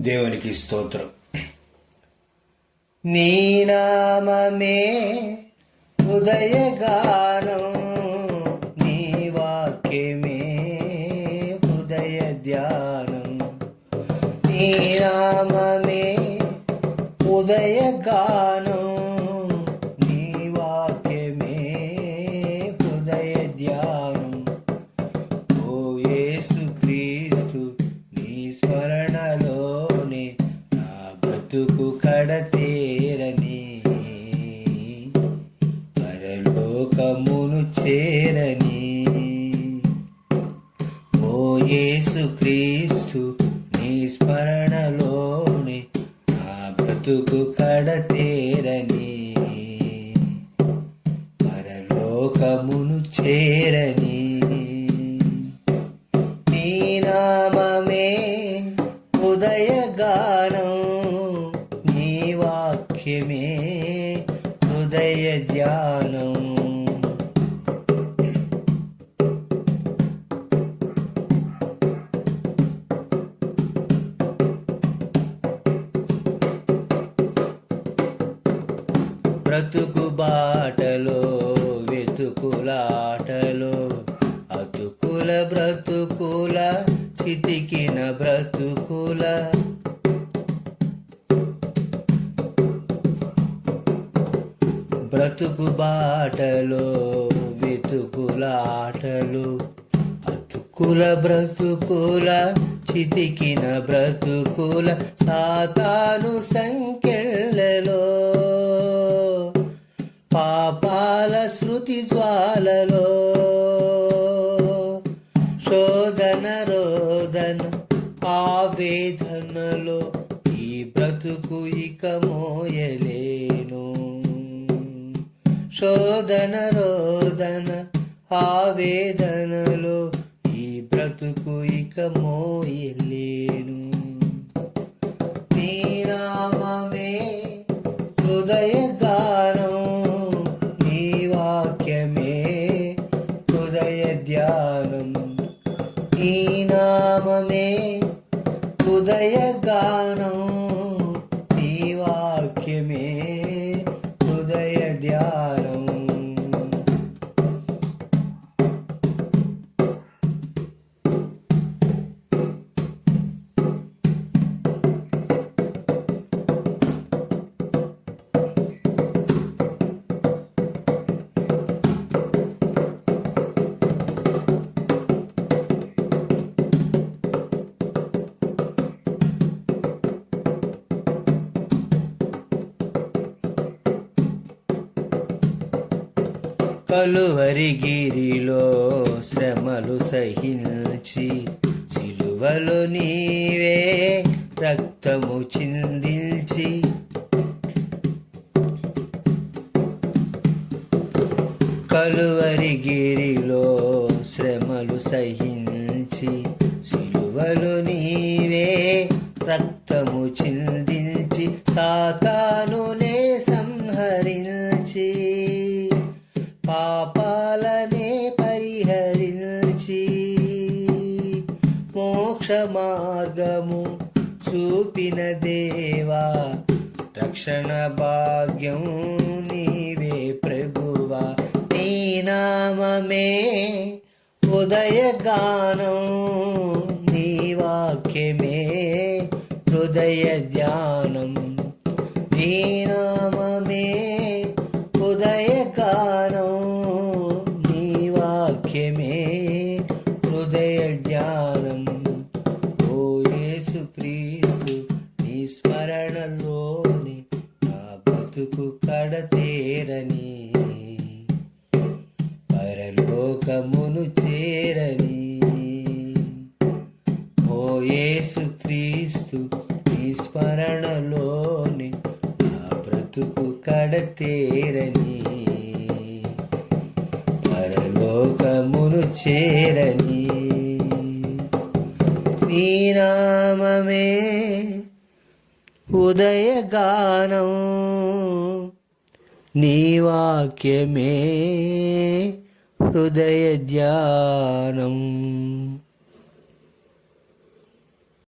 దేవునికి స్తోత్రం. నీ నామమే హృదయగానం నీ వాక్యమే హృదయ ధ్యానం నీ నామమే ఉదయగానం బ్రతుకు కడతేరని పరలోకమును చేరని ఓ యేసు క్రీస్తు నీ స్మరణలోని నా బ్రతుకు కడతేరని పరలోకమును చేరని హృదయ ధ్యానం. బ్రతుకు బాటలో వెతుకులాటలో అతుకుల బ్రతుకుల చితికిన బ్రతుకుల బ్రతుకు బాటలో వెతుకులాటలు అతుకుల బ్రతుకుల చితికిన బ్రతుకుల సాతాను సంకెళ్ళలో. పాపాల శృతి జ్వాలలో. శోధన రోదన ఆవేదనలో ఈ బ్రతుకు ఇక మోయలేను. శోధన రోదన ఆవేదనలో ఈ బ్రతుకు ఇక మోయలేను. నీ నామమే హృదయ గానం నీ వాక్యమే హృదయ ధ్యానం నీ నామమే హృదయ గానం కలువరిగిరిలో శ్రమలు సహించి సిలువలు నీవే రక్తము చిందించి. కలువరిగిరిలో శ్రమలు సహించి సిలువలు నీవే రక్తము చిందించి సాతానునే సంహరించి. పాపాలనే పరిహరించి మోక్ష మార్గము చూపిన దేవా రక్షణ భాగ్యం నీవే ప్రభువా. నీ నామమే ఉదయగానం నీ వాక్యమే హృదయ ధ్యానం. నీ నామమే పరలోకమును చేరని. ఓ యేసు క్రీస్తు నీ స్మరణలోని నా బ్రతుకు కడతేరని. పరలోకమును చేరని. నీ నామమే ఉదయగానం నీ వాక్యమే హృదయ ధ్యానం.